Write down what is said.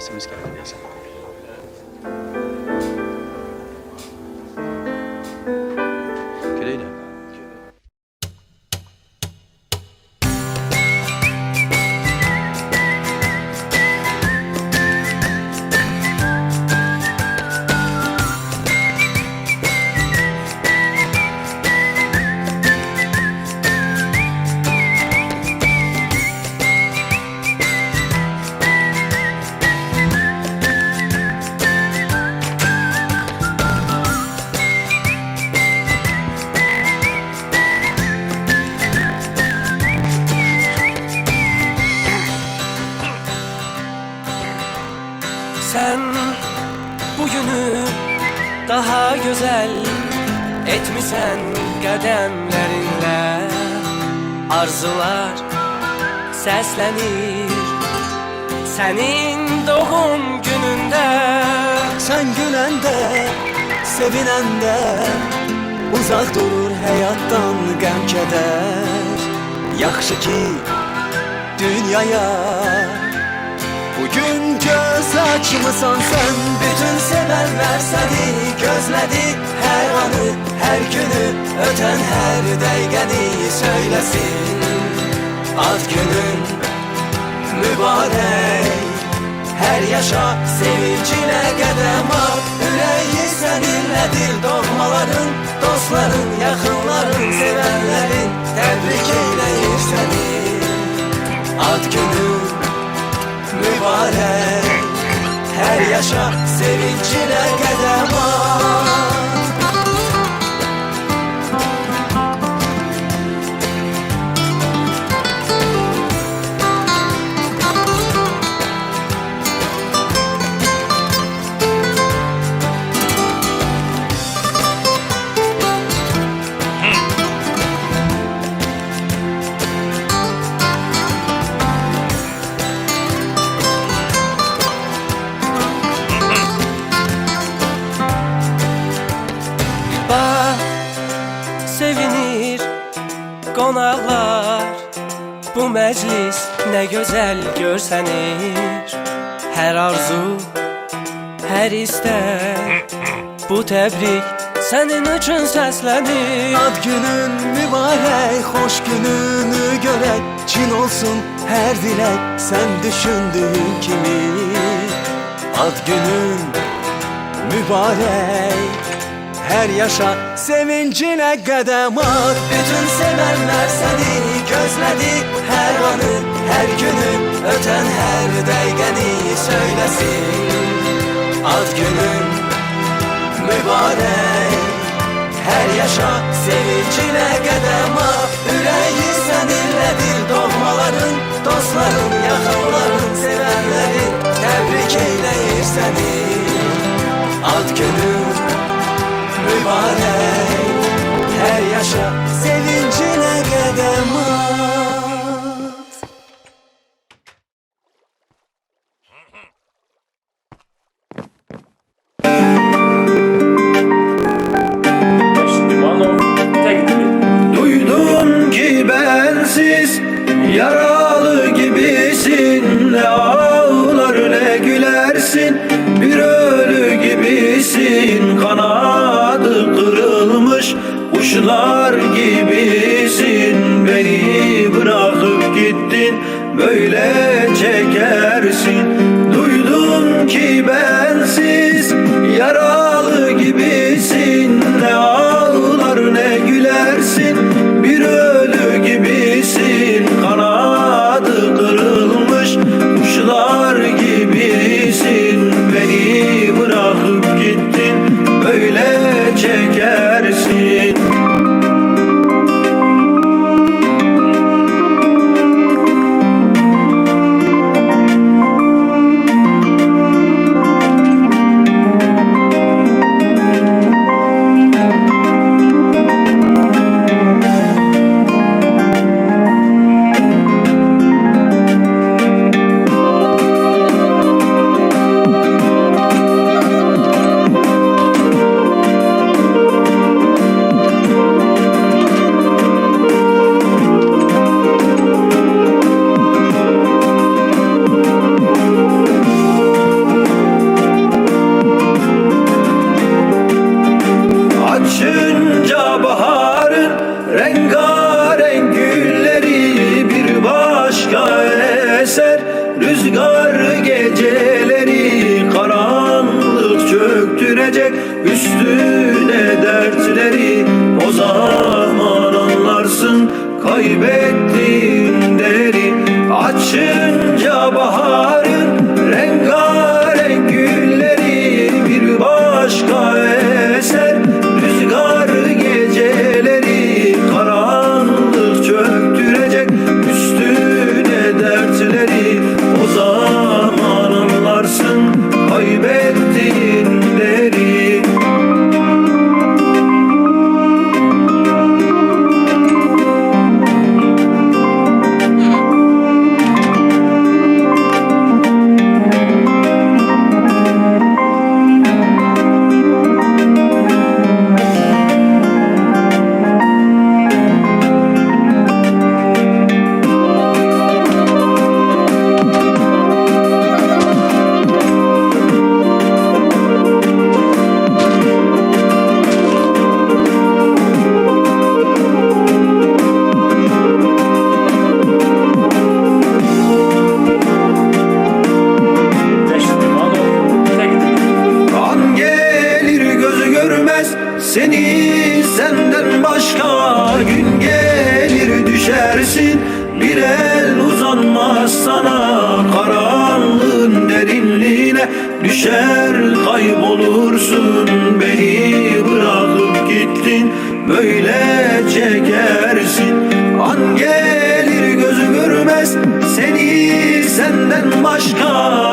です。よろしくお願いします。Sen bugünü daha güzel etmişsen qədəmlərinlə Arzular səslənir sənin doğum günündə Sen gülende, sevinende Uzak durur hayattan gəm keder. Yaxşı ki dünyaya açmısan sen Bütün sevenler seni gözledi Her anı, her günü Öten her değgeni söylesin. Ad günün mübarek Her yaşa sevincine qədəm at Ürəyi səninlədir doğmaların Dostların, yaxınların, sevənlərin Təbrik eyləyir səni Ad günün yaşa sevincine qədəm at Bu məclis nə gözəl görsənir Hər arzu, hər istək Bu təbrik sənin üçün səslənir Ad günün mübarek, hoş gününü görek Çin olsun her dilek, sen düşündüğün kimi. Ad günün mübarek Her yaşa sevincine qədəm at Bütün sevenler seni gözledi Her anı, her günü Öten her değgeni söylesin. Ad günün mübarek Her yaşa sevincine qədəm at Ürəyi səninlədir doğmaların Dostların, yaxınların, sevənlərin Təbrik eyləyir səni Ad günün mübarek Her yaşa sevincine gülersin bir ölü gibisin. Kanadı kırılmış kuşlar gibisin. Beni bırakıp gittin böyle çekersin. Duydum ki bensiz yaralı Rüzgar geceleri karanlık çöktürecek Üstüne dertleri. O zaman anlarsın Kaybettin düşersin bir el uzanmaz sana karanlığın derinliğine düşer kaybolursun. Beni bırakıp gittin böyle çekersin. An gelir gözü görmez. Seni senden başka